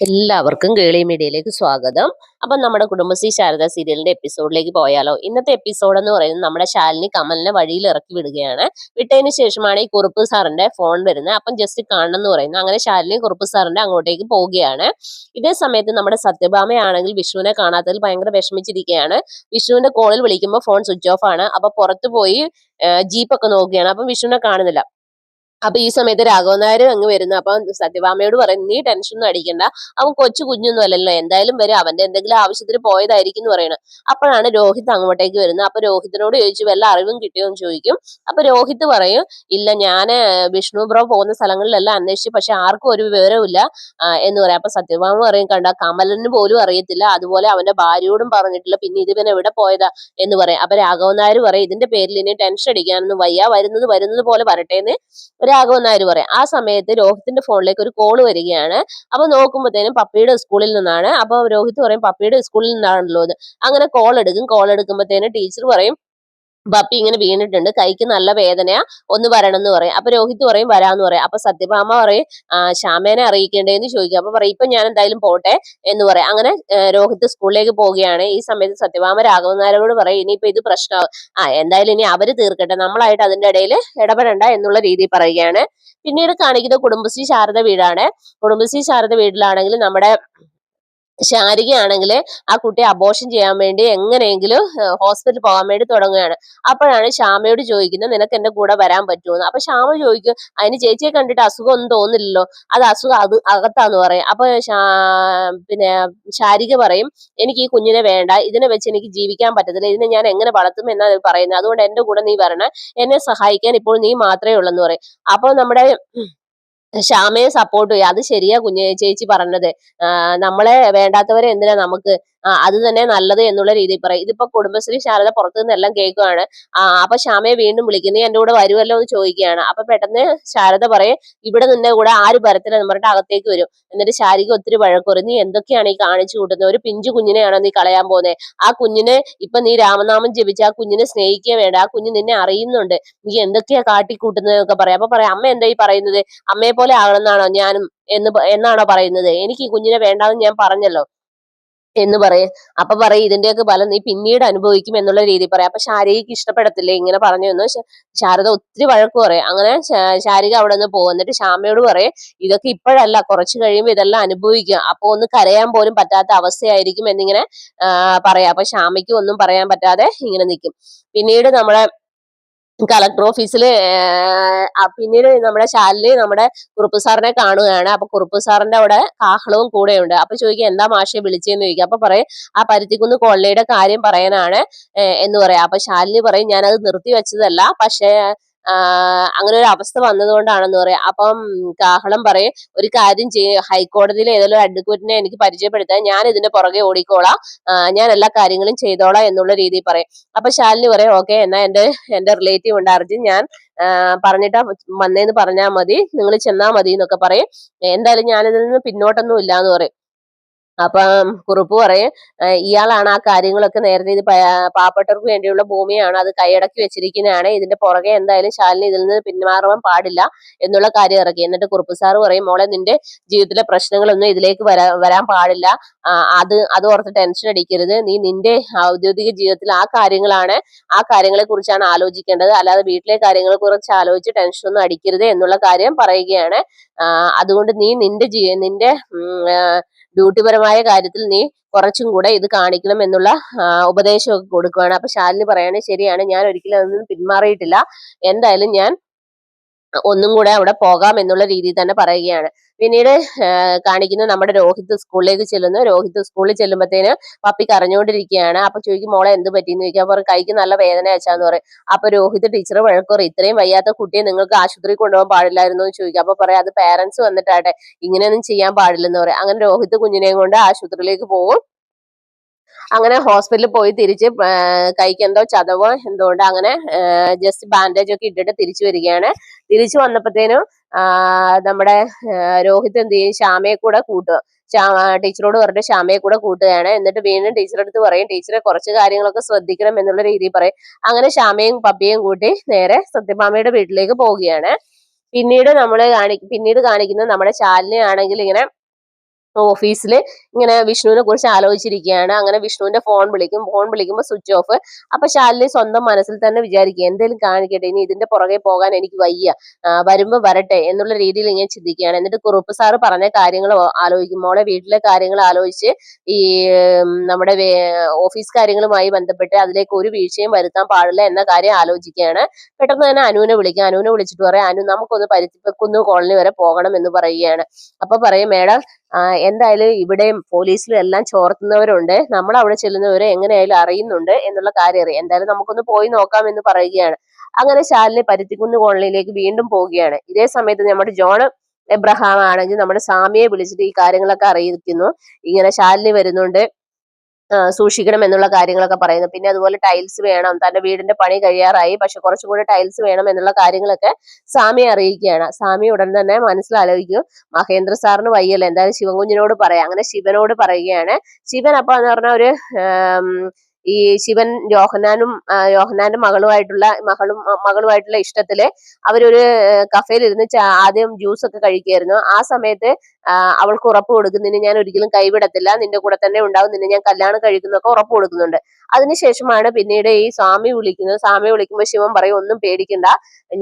എല്ലാവർക്കും കേളി മീഡിയയിലേക്ക് സ്വാഗതം. അപ്പം നമ്മുടെ കുടുംബശ്രീ ശാരദ സീരിയലിന്റെ എപ്പിസോഡിലേക്ക് പോയാലോ. ഇന്നത്തെ എപ്പിസോഡ് എന്ന് പറയുന്നത് നമ്മുടെ ശാലിനി കമലിനെ വഴിയിൽ ഇറക്കി വിടുകയാണ്. വിട്ടതിന് ശേഷമാണ് ഈ കുറുപ്പ് സാറിന്റെ ഫോൺ വരുന്നത്. അപ്പം ജസ്റ്റ് കാണണം എന്ന് പറയുന്നു. അങ്ങനെ ശാലിനി കുറുപ്പ് സാറിന്റെ അങ്ങോട്ടേക്ക് പോവുകയാണ്. ഇതേ സമയത്ത് നമ്മുടെ സത്യഭാമയാണെങ്കിൽ വിഷ്ണുവിനെ കാണാത്തതിൽ ഭയങ്കര വിഷമിച്ചിരിക്കുകയാണ്. വിഷ്ണുവിന്റെ കോളിൽ വിളിക്കുമ്പോൾ ഫോൺ സ്വിച്ച് ഓഫ് ആണ്. അപ്പൊ പുറത്തു പോയി ജീപ്പൊക്കെ നോക്കുകയാണ്. അപ്പം വിഷ്ണുവിനെ കാണുന്നില്ല. അപ്പൊ ഈ സമയത്ത് രാഘവൻ നായർ അങ്ങ് വരുന്നു. അപ്പൊ സത്യഭാമയോട് പറയും നീ ടെൻഷൻ ഒന്നും അടിക്കണ്ട. അവൻ കൊച്ചു കുഞ്ഞൊന്നും അല്ലല്ലോ. എന്തായാലും വരും. അവന്റെ എന്തെങ്കിലും ആവശ്യത്തിന് പോയതായിരിക്കും എന്ന് പറയുന്നത് അപ്പോഴാണ് രോഹിത് അങ്ങോട്ടേക്ക് വരുന്നത്. അപ്പൊ രോഹിത്തിനോട് ചോദിച്ചു വല്ല അറിവും കിട്ടിയോ? എന്ന് ചോദിക്കും. അപ്പൊ രോഹിത് പറയും ഇല്ല ഞാൻ വിഷ്ണു ബ്രോ പോകുന്ന സ്ഥലങ്ങളിലെല്ലാം അന്വേഷിച്ചു. പക്ഷെ ആർക്കും ഒരു വിവരമില്ല എന്ന് പറയാം. അപ്പൊ സത്യഭാമ പറയും കണ്ട കമലിന് പോലും അറിയത്തില്ല. അതുപോലെ അവന്റെ ഭാര്യയോടും പറഞ്ഞിട്ടില്ല. പിന്നെ ഇത് പിന്നെ എവിടെ പോയതാ? എന്ന് പറയാം. അപ്പൊ രാഘവൻ നായർ പറയും ഇതിന്റെ പേരിൽ ഇനി ടെൻഷൻ അടിക്കാനൊന്നും വയ്യ. വരുന്നത് വരുന്നത് പോലെ വരട്ടെ എന്ന് രാഘവൻ നായർ പറയാം. ആ സമയത്ത് രോഹിത്തിന്റെ ഫോണിലേക്ക് ഒരു കോൾ വരികയാണ്. അപ്പൊ നോക്കുമ്പോഴത്തേനും പപ്പിയുടെ സ്കൂളിൽ നിന്നാണ്. അപ്പൊ രോഹിത് പറയും പപ്പിയുടെ സ്കൂളിൽ നിന്നാണല്ലോ അത് അങ്ങനെ കോൾ എടുക്കും. കോൾ എടുക്കുമ്പോഴത്തേനും ടീച്ചർ പറയും പപ്പി ഇങ്ങനെ വീണിട്ടുണ്ട്. കൈക്ക് നല്ല വേദനയാ. ഒന്ന് വരണം എന്ന് പറയും. അപ്പൊ രോഹിത് പറയും വരാന്ന് പറയും. അപ്പൊ സത്യഭാമ പറയും ശ്യാമേനെ അറിയിക്കേണ്ടേന്ന് ചോദിക്കും. അപ്പൊ പറയും ഇപ്പൊ ഞാൻ എന്തായാലും പോട്ടെ എന്ന് പറയാം. അങ്ങനെ രോഹിത് സ്കൂളിലേക്ക് പോവുകയാണ്. ഈ സമയത്ത് സത്യഭാമ രാഘവനാരോട് പറയും ഇനിയിപ്പോ ഇത് പ്രശ്നം ആ എന്തായാലും ഇനി അവർ തീർക്കട്ടെ. നമ്മളായിട്ട് അതിന്റെ ഇടയിൽ ഇടപെടണ്ട എന്നുള്ള രീതിയിൽ പറയുകയാണ്. പിന്നീട് കാണിക്കുന്നത് കുടുംബശ്രീ ശാരദ വീടാണ്. കുടുംബശ്രീ ശാരദ വീട്ടിലാണെങ്കിൽ നമ്മുടെ ശാരികയാണെങ്കിൽ ആ കുട്ടിയെ അബോഷൻ ചെയ്യാൻ വേണ്ടി എങ്ങനെയെങ്കിലും ഹോസ്പിറ്റലിൽ പോകാൻ വേണ്ടി തുടങ്ങുകയാണ്. അപ്പോഴാണ് ശ്യാമയോട് ചോദിക്കുന്നത് നിനക്ക് എന്റെ കൂടെ വരാൻ പറ്റുമെന്ന്? അപ്പൊ ശ്യാമ ചോദിക്കും അതിന് ചേച്ചിയെ കണ്ടിട്ട് അസുഖം ഒന്നും തോന്നില്ലല്ലോ അത് അസുഖം അത് അകത്താന്ന് പറയും. അപ്പൊ പിന്നെ ശാരിക പറയും എനിക്ക് ഈ കുഞ്ഞിനെ വേണ്ട. ഇതിനെ വെച്ച് എനിക്ക് ജീവിക്കാൻ പറ്റത്തില്ല. ഇതിനെ ഞാൻ എങ്ങനെ വളർത്തും എന്നാണ് പറയുന്നത് അതുകൊണ്ട് എന്റെ കൂടെ നീ വരണേ. എന്നെ സഹായിക്കാൻ ഇപ്പോൾ നീ മാത്രമേ ഉള്ളെന്ന് പറയും. അപ്പൊ നമ്മുടെ ശ്യാമയെ സപ്പോർട്ട് ചെയ്യുക അത് ശരിയാ കുഞ്ഞേ ചേച്ചി പറഞ്ഞത്. നമ്മളെ വേണ്ടാത്തവരെ എന്തിനാ നമുക്ക് അത് തന്നെ നല്ലത് എന്നുള്ള രീതിയിൽ പറയും. ഇതിപ്പോ കുടുംബശ്രീ ശാരദ പുറത്തു നിന്നെല്ലാം കേൾക്കുവാണ്. ആ അപ്പൊ ശ്യാമയെ വീണ്ടും വിളിക്കുന്നു. നീ എന്റെ കൂടെ വരുമല്ലോ എന്ന് ചോദിക്കുകയാണ്. അപ്പൊ പെട്ടെന്ന് ശാരദ പറയും ഇവിടെ നിന്നെ കൂടെ ആര് എന്ന് പറഞ്ഞിട്ട് അകത്തേക്ക് വരും. എന്നിട്ട് ശാരിക ഒത്തിരി വഴക്കുറയും നീ എന്തൊക്കെയാണ് ഈ കാണിച്ചു കൂട്ടുന്നത്? ഒരു പിഞ്ചു കുഞ്ഞിനെയാണോ നീ കളയാൻ പോകുന്നത് ആ കുഞ്ഞിനെ ഇപ്പൊ നീ രാമനാമം ജപിച്ച് ആ കുഞ്ഞിനെ സ്നേഹിക്കുക വേണ്ട. ആ കുഞ്ഞ് നിന്നെ അറിയുന്നുണ്ട്. നീ എന്തൊക്കെയാ കാട്ടിക്കൂട്ടുന്നത് എന്നൊക്കെ പറയാം. അപ്പൊ പറയാം അമ്മ എന്താ ഈ പറയുന്നത്? അമ്മയെ പോലെ ആകണമെന്നാണോ ഞാനും എന്ന് എന്നാണോ പറയുന്നത്? എനിക്ക് ഈ കുഞ്ഞിനെ വേണ്ടാന്ന് ഞാൻ പറഞ്ഞല്ലോ. എന്ന് പറയും. അപ്പൊ പറയും ഇതിന്റെയൊക്കെ ഫലം നീ പിന്നീട് അനുഭവിക്കും എന്നുള്ള രീതി പറയാം. അപ്പൊ ശാരികക്ക് ഇഷ്ടപ്പെടത്തില്ലേ? ഇങ്ങനെ പറഞ്ഞു എന്ന് ശാരദ ഒത്തിരി വഴക്ക് പറയും. അങ്ങനെ ശാരിക അവിടെ നിന്ന് പോകും. എന്നിട്ട് ശ്യാമയോട് പറയും ഇതൊക്കെ ഇപ്പോഴല്ല കുറച്ച് കഴിയുമ്പോൾ ഇതെല്ലാം അനുഭവിക്കുക അപ്പൊ ഒന്ന് കരയാൻ പോലും പറ്റാത്ത അവസ്ഥയായിരിക്കും എന്നിങ്ങനെ പറയാം. അപ്പൊ ശ്യാമയ്ക്ക് ഒന്നും പറയാൻ പറ്റാതെ ഇങ്ങനെ നിൽക്കും പിന്നീട് നമ്മളെ കളക്ടർ ഓഫീസിൽ പിന്നീട് നമ്മുടെ ശാലിൽ നമ്മുടെ കുറുപ്പ് സാറിനെ കാണുകയാണ്. അപ്പൊ കുറുപ്പ് സാറിന്റെ അവിടെ കാഹളവും കൂടെയുണ്ട്. അപ്പൊ ചോദിക്കുക എന്താ മാഷെ വിളിച്ചെന്ന്? ചോദിക്കുക അപ്പൊ പറയും ആ പരുത്തിക്കുന്ന് കോളനിയുടെ കാര്യം പറയാനാണ് എന്ന് പറയാം. അപ്പൊ ശാലിന് പറയും ഞാനത് നിർത്തി വെച്ചതല്ല പക്ഷേ അങ്ങനെ ഒരു അവസ്ഥ വന്നതുകൊണ്ടാണെന്ന് പറയാം. അപ്പം കാഹളം പറയും ഒരു കാര്യം ചെയ്യ ഹൈക്കോടതിയിൽ ഏതെങ്കിലും ഒരു അഡ്വക്കേറ്റിനെ എനിക്ക് പരിചയപ്പെടുത്താൻ ഞാൻ ഇതിന്റെ പുറകെ ഓടിക്കോളാം. ഞാൻ എല്ലാ കാര്യങ്ങളും ചെയ്തോളാം എന്നുള്ള രീതിയിൽ പറയും. അപ്പൊ ശാലിനി പറയും ഓക്കെ എന്നാ എന്റെ എന്റെ റിലേറ്റീവ് ഉണ്ട് അർജുൻ ഞാൻ പറഞ്ഞിട്ട് വന്നേന്ന് പറഞ്ഞാൽ മതി. നിങ്ങൾ ചെന്നാ മതി എന്നൊക്കെ പറയും. എന്തായാലും ഞാനിതിൽ നിന്ന് പിന്നോട്ടൊന്നും ഇല്ലാന്ന് പറയും. അപ്പം കുറുപ്പ് പറയും ഇയാളാണ് ആ കാര്യങ്ങളൊക്കെ നേരത്തെ ഇത് പാവപ്പെട്ടവർക്ക് വേണ്ടിയുള്ള ഭൂമിയാണ് അത് കൈയടക്കി വെച്ചിരിക്കുന്നതാണ് ഇതിന്റെ പുറകെ എന്തായാലും ശാലിനി ഇതിൽ നിന്ന് പിന്മാറുവാൻ പാടില്ല എന്നുള്ള കാര്യം ഇറക്കി. എന്നിട്ട് കുറുപ്പ് സാറ് പറയും മോളെ നിന്റെ ജീവിതത്തിലെ പ്രശ്നങ്ങളൊന്നും ഇതിലേക്ക് വരാ വരാൻ പാടില്ല. അത് അത് ഓർത്ത് ടെൻഷൻ അടിക്കരുത്. നീ നിന്റെ ഔദ്യോഗിക ജീവിതത്തിൽ ആ കാര്യങ്ങളാണ് ആ കാര്യങ്ങളെ കുറിച്ചാണ് ആലോചിക്കേണ്ടത്. അല്ലാതെ വീട്ടിലെ കാര്യങ്ങളെ കുറിച്ച് ആലോചിച്ച് ടെൻഷൻ ഒന്നും അടിക്കരുത് എന്നുള്ള കാര്യം പറയുകയാണ്. അതുകൊണ്ട് നീ നിന്റെ നിന്റെ ഡ്യൂട്ടിപരമായ കാര്യത്തിൽ നീ കുറച്ചും കൂടെ ഇത് കാണിക്കണം എന്നുള്ള ഉപദേശമൊക്കെ കൊടുക്കുകയാണ് അപ്പൊ ശാലിനി പറയാണ് ശരിയാണ് ഞാൻ ഒരിക്കലും അതിൽ നിന്ന് പിന്മാറിയിട്ടില്ല. എന്തായാലും ഞാൻ ഒന്നും കൂടെ അവിടെ പോകാം എന്നുള്ള രീതിയിൽ തന്നെ പറയുകയാണ്. പിന്നീട് കാണിക്കുന്ന നമ്മുടെ രോഹിത് സ്കൂളിലേക്ക് ചെല്ലുന്നു. രോഹിത് സ്കൂളിൽ ചെല്ലുമ്പോഴത്തേന് പപ്പി കരഞ്ഞുകൊണ്ടിരിക്കുകയാണ്. അപ്പൊ ചോദിക്കും മോളെ എന്ത് പറ്റിയെന്ന് ചോദിക്കും. അപ്പൊ കൈക്ക് നല്ല വേദന വെച്ചാന്ന് പറയും. അപ്പൊ രോഹിത് ടീച്ചർ വഴക്കുറ ഇത്രയും വയ്യാത്ത കുട്ടിയെ നിങ്ങൾക്ക് ആശുപത്രി കൊണ്ടുപോകാൻ പാടില്ലായിരുന്നു എന്ന് ചോദിക്കും. അപ്പൊ പറയാം അത് പേരൻസ് വന്നിട്ടാട്ടെ ഇങ്ങനെയൊന്നും ചെയ്യാൻ പാടില്ലെന്ന് പറയും. അങ്ങനെ രോഹിത് കുഞ്ഞിനെയും കൊണ്ട് ആശുപത്രിയിലേക്ക് പോകും അങ്ങനെ ഹോസ്പിറ്റലിൽ പോയി തിരിച്ച് കൈക്ക് എന്തോ ചതവോ എന്തോ ഉണ്ട് അങ്ങനെ ജസ്റ്റ് ബാൻഡേജ് ഒക്കെ ഇട്ടിട്ട് തിരിച്ചു വരികയാണ്. തിരിച്ചു വന്നപ്പോഴത്തേനും നമ്മുടെ രോഹിത് എന്ത് ചെയ്യും? ശ്യാമയെ കൂടെ കൂട്ടുക. ടീച്ചറോട് പറഞ്ഞിട്ട് ശ്യാമയെ കൂടെ കൂട്ടുകയാണ്. എന്നിട്ട് വീണ്ടും ടീച്ചറെ അടുത്ത് പറയും ടീച്ചറെ കുറച്ച് കാര്യങ്ങളൊക്കെ ശ്രദ്ധിക്കണം എന്നുള്ള രീതിയിൽ പറയും. അങ്ങനെ ശ്യാമയും പപ്പിയും കൂട്ടി നേരെ സത്യഭാമയുടെ വീട്ടിലേക്ക് പോവുകയാണ്. പിന്നീട് നമ്മൾ കാണി പിന്നീട് കാണിക്കുന്നത് നമ്മുടെ ശാലിനെ ആണെങ്കിൽ ഇങ്ങനെ ഓഫീസിൽ ഇങ്ങനെ വിഷ്ണുവിനെ കുറിച്ച് ആലോചിച്ചിരിക്കുകയാണ്. അങ്ങനെ വിഷ്ണുവിന്റെ ഫോൺ വിളിക്കും. ഫോൺ വിളിക്കുമ്പോൾ സ്വിച്ച് ഓഫ് അപ്പൊ ശാലിനി സ്വന്തം മനസ്സിൽ തന്നെ വിചാരിക്കുക എന്തെങ്കിലും കാണിക്കട്ടെ ഇനി ഇതിന്റെ പുറകെ പോകാൻ എനിക്ക് വയ്യ. വരുമ്പോ വരട്ടെ എന്നുള്ള രീതിയിൽ ഇങ്ങനെ ചിന്തിക്കുകയാണ്. എന്നിട്ട് കുറുപ്പ് സാറ് പറഞ്ഞ കാര്യങ്ങൾ ആലോചിക്കും. മോളെ വീട്ടിലെ കാര്യങ്ങൾ ആലോചിച്ച് ഈ നമ്മുടെ ഓഫീസ് കാര്യങ്ങളുമായി ബന്ധപ്പെട്ട് അതിലേക്ക് ഒരു വീഴ്ചയും വരുത്താൻ പാടില്ല എന്ന കാര്യം ആലോചിക്കുകയാണ്. പെട്ടെന്ന് തന്നെ അനുവിനെ വിളിക്കാം. അനുവിനെ വിളിച്ചിട്ട് പറയാം അനു നമുക്കൊന്ന് പരുത്തിപ്പക്കുന്ന് കോളനി വരെ പോകണം എന്ന് പറയുകയാണ്. അപ്പൊ പറയും മേഡം എന്തായാലും ഇവിടെയും പോലീസിലും എല്ലാം ചോർത്തുന്നവരുണ്ട്. നമ്മൾ അവിടെ ചെല്ലുന്നവരെ എങ്ങനെയായാലും അറിയുന്നുണ്ട് എന്നുള്ള കാര്യം അറിയാം. എന്തായാലും നമുക്കൊന്ന് പോയി നോക്കാം എന്ന് പറയുകയാണ്. അങ്ങനെ ശാലിനി പരുത്തിക്കുന്ന് കോളനിയിലേക്ക് വീണ്ടും പോവുകയാണ്. ഇതേ സമയത്ത് നമ്മുടെ ജോൺ എബ്രഹാം ആണെങ്കിൽ നമ്മുടെ സാമിയെ വിളിച്ചിട്ട് ഈ കാര്യങ്ങളൊക്കെ അറിയിക്കുന്നു. ഇങ്ങനെ ശാലിനി വരുന്നുണ്ട്. സൂക്ഷിക്കണം എന്നുള്ള കാര്യങ്ങളൊക്കെ പറയുന്നു. പിന്നെ അതുപോലെ ടൈൽസ് വേണം. തന്റെ വീടിന്റെ പണി കഴിയാറായി. പക്ഷെ കുറച്ചുകൂടി ടൈൽസ് വേണം എന്നുള്ള കാര്യങ്ങളൊക്കെ സ്വാമിയെ അറിയിക്കുകയാണ്. സാമി ഉടൻ തന്നെ മനസ്സിലാലോചിക്കും മഹേന്ദ്ര സാറിന് വയ്യല്ല. എന്തായാലും ശിവൻകുഞ്ഞിനോട് പറയാം. അങ്ങനെ ശിവനോട് പറയുകയാണ്. ശിവൻ അപ്പൊ എന്ന് പറഞ്ഞ ഒരു ഈ ശിവൻ യോഹനാനും യോഹനാന്റെ മകളുമായിട്ടുള്ള മകളും മകളുമായിട്ടുള്ള ഇഷ്ടത്തിൽ അവരൊരു കഫേയിൽ ഇരുന്ന് ആദ്യം ജ്യൂസ് ഒക്കെ കഴിക്കുകയായിരുന്നു ആ സമയത്ത് അവൾക്ക് ഉറപ്പ് കൊടുക്കും നിന്നെ ഞാൻ ഒരിക്കലും കൈവിടത്തില്ല. നിന്റെ കൂടെ തന്നെ ഉണ്ടാവും. നിന്നെ ഞാൻ കല്യാണം കഴിക്കുന്നൊക്കെ ഉറപ്പ് കൊടുക്കുന്നുണ്ട്. അതിനുശേഷമാണ് പിന്നീട് ഈ സ്വാമി വിളിക്കുന്നത്. സ്വാമി വിളിക്കുമ്പോൾ ശിവൻ പറയും ഒന്നും പേടിക്കണ്ട.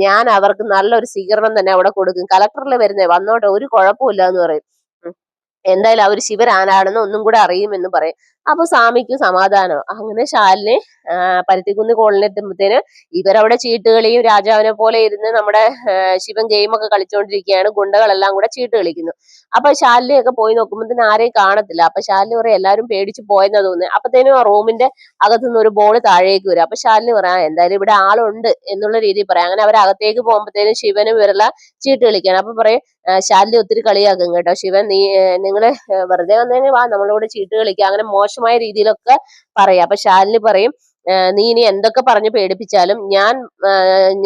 ഞാൻ അവർക്ക് നല്ലൊരു സ്വീകരണം തന്നെ അവിടെ കൊടുക്കും. കലക്ടറിൽ വരുന്നേ വന്നോട്ടെ. ഒരു കുഴപ്പമില്ല എന്ന് പറയും. എന്തായാലും അവർ ശിവരാനാണെന്ന് ഒന്നും കൂടെ അറിയുമെന്ന് പറയും. അപ്പൊ സ്വാമിക്ക് സമാധാനം. അങ്ങനെ ശാലിനെ പരുത്തിക്കുന്ന് കോളിലെത്തുമ്പോഴത്തേന് ഇവരവിടെ ചീട്ടുകളിയും രാജാവിനെ പോലെ ഇരുന്ന് നമ്മുടെ ശിവൻ ഗെയിമൊക്കെ കളിച്ചുകൊണ്ടിരിക്കുകയാണ് ഗുണ്ടകളെല്ലാം കൂടെ ചീട്ട് കളിക്കുന്നു. അപ്പൊ ശാലിനെയൊക്കെ പോയി നോക്കുമ്പോഴത്തേന് ആരെയും കാണത്തില്ല. അപ്പൊ ശാലിനി പറയും എല്ലാവരും പേടിച്ച് പോയെന്നാ തോന്നുന്നത് അപ്പത്തേനും ആ റൂമിന്റെ അകത്തുനിന്ന് ഒരു ബോൾ താഴേക്ക് വരും. അപ്പൊ ശാലിനി പറയാം എന്തായാലും ഇവിടെ ആളുണ്ട് എന്നുള്ള രീതിയിൽ പറയാം. അങ്ങനെ അവർ അകത്തേക്ക് പോകുമ്പോഴത്തേനും ശിവനും ഇവരെല്ലാം ചീട്ട് കളിക്കുകയാണ്. അപ്പൊ പറയും ശാലിനെ ഒത്തിരി കളിയാക്കും കേട്ടോ. ശിവൻ നീ നിങ്ങൾ വെറുതെ വന്നതിന് വാ നമ്മളോട് ചീട്ട് കളിക്കുക അങ്ങനെ മോശമായ രീതിയിലൊക്കെ പറയാം. അപ്പൊ ശാലിനി പറയും "ഏർ നീ ഇനി എന്തൊക്കെ പറഞ്ഞ് പേടിപ്പിച്ചാലും ഞാൻ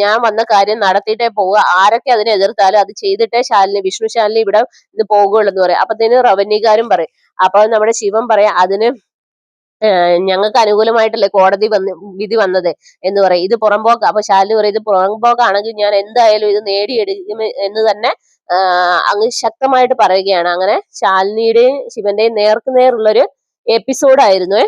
ഞാൻ വന്ന കാര്യം നടത്തിയിട്ടേ പോവുക. ആരൊക്കെ അതിനെ എതിർത്താലും അത് ചെയ്തിട്ടേ ശാലിനി വിഷ്ണു ശാലിനി ഇവിടെ ഇത് പോകുള്ളൂ എന്ന് പറയും. അപ്പത്തേന് റവന്യൂകാരും പറയും. അപ്പൊ നമ്മുടെ ശിവൻ പറയാം അതിന് ഞങ്ങൾക്ക് അനുകൂലമായിട്ടല്ലേ കോടതി വന്ന് വിധി വന്നത്? എന്ന് പറയും. ഇത് പുറമ്പോക്ക് അപ്പൊ ശാലിനി പറയും ഇത് പുറംപോക്കാണെങ്കിൽ ഞാൻ എന്തായാലും ഇത് നേടിയെടുക്കും എന്ന് തന്നെ അങ്ങ് ശക്തമായിട്ട് പറയുകയാണ്. അങ്ങനെ ശാലിനിയുടെയും ശിവന്റെയും നേർക്ക് നേരുള്ളൊരു എപ്പിസോഡായിരുന്നു